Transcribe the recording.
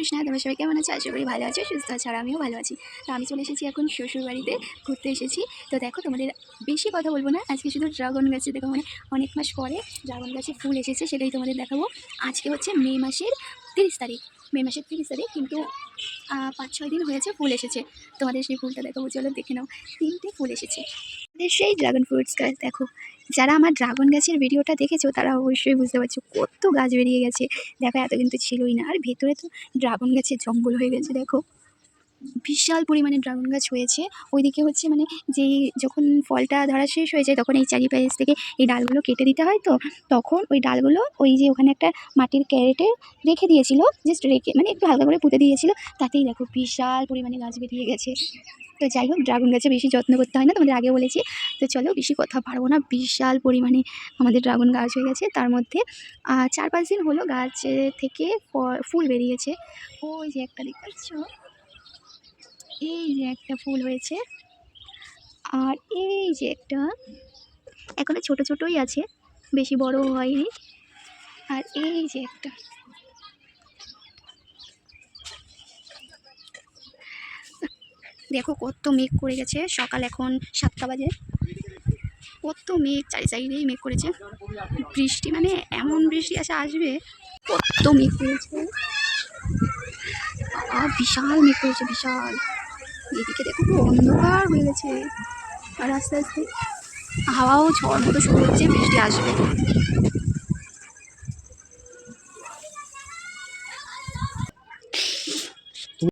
কৃষ্ণা, তোমার সবাই কেমন আছে? আশা করি ভালো আছে, সুস্থ আছে, আর আমিও ভালো আছি। তো আমি চলে এসেছি এখন শ্বশুর বাড়িতে ঘুরতে এসেছি। তো দেখো, তোমাদের বেশি কথা বলব না। আজকে শুধু ড্রাগন গাছে দেখো মানে অনেক মাস পরে ড্রাগন গাছে ফুল এসেছে, সেটাই তোমাদের দেখাবো। আজকে হচ্ছে মে মাসের তিরিশ তারিখ। মে মাসের তিরিশ তারিখ, কিন্তু পাঁচ ছয় দিন হয়েছে ফুল এসেছে। তোমাদের সেই ফুলটা দেখাবো, চলো দেখে নাও। তিনটে ফুল এসেছে। সেই ড্রাগন ফ্রুটস গাছ দেখো। যারা আমার ড্রাগন গাছের ভিডিওটা দেখেছ, তারা অবশ্যই বুঝতে পারছ কত গাছ বেরিয়ে গেছে। দেখো, এত কিন্তু ছিলই না। আর ভেতরে তো ড্রাগন গাছের জঙ্গল হয়ে গেছে, দেখো। বিশাল পরিমাণে ড্রাগন গাছ হয়েছে। ওইদিকে হচ্ছে মানে যেই যখন ফলটা ধরা শেষ হয়ে যায়, তখন এই চারিপাশ থেকে এই ডালগুলো কেটে দিতে হয় তো, তখন ওই ডালগুলো ওই যে ওখানে একটা মাটির ক্যারেটে রেখে দিয়েছিল। জাস্ট রেখে মানে একটু হালকা করে পুঁতে দিয়েছিল। তাতেই দেখো বিশাল পরিমাণে গাছ বেরিয়ে গেছে। তো যাই হোক ড্রাগন গাছে বেশি যত্ন করতে হয় না, তোমাদের আগে বলেছি। তো চলো, বেশি কথা পারব না, বিশাল পরিমাণে আমাদের ড্রাগন গাছ হয়ে গেছে। তার মধ্যে চার পাঁচ দিন হলো গাছ থেকে ফুল বেরিয়েছে। ওই যে একটা দেখতে পাচ্ছ? এই যে একটা ফুল হয়েছে। আর এই যে একটা, এখনও ছোট ছোটই আছে, বেশি বড় হয়নি। আর এই যে একটা দেখো কত মেঘ করে গেছে। সকাল এখন সাতটা বাজে। কত মেঘ চারি চারিদিকেই মেঘ করেছে। বৃষ্টি মানে এমন বৃষ্টি আসে আসবে কত মেঘ করেছে বাবা, বিশাল মেঘ করেছে বিশাল। এদিকে দেখো পুরো অন্ধকার হয়ে গেছে। আর আস্তে আস্তে হাওয়াও ঝড় মতো শুরু হচ্ছে বৃষ্টি আসবে।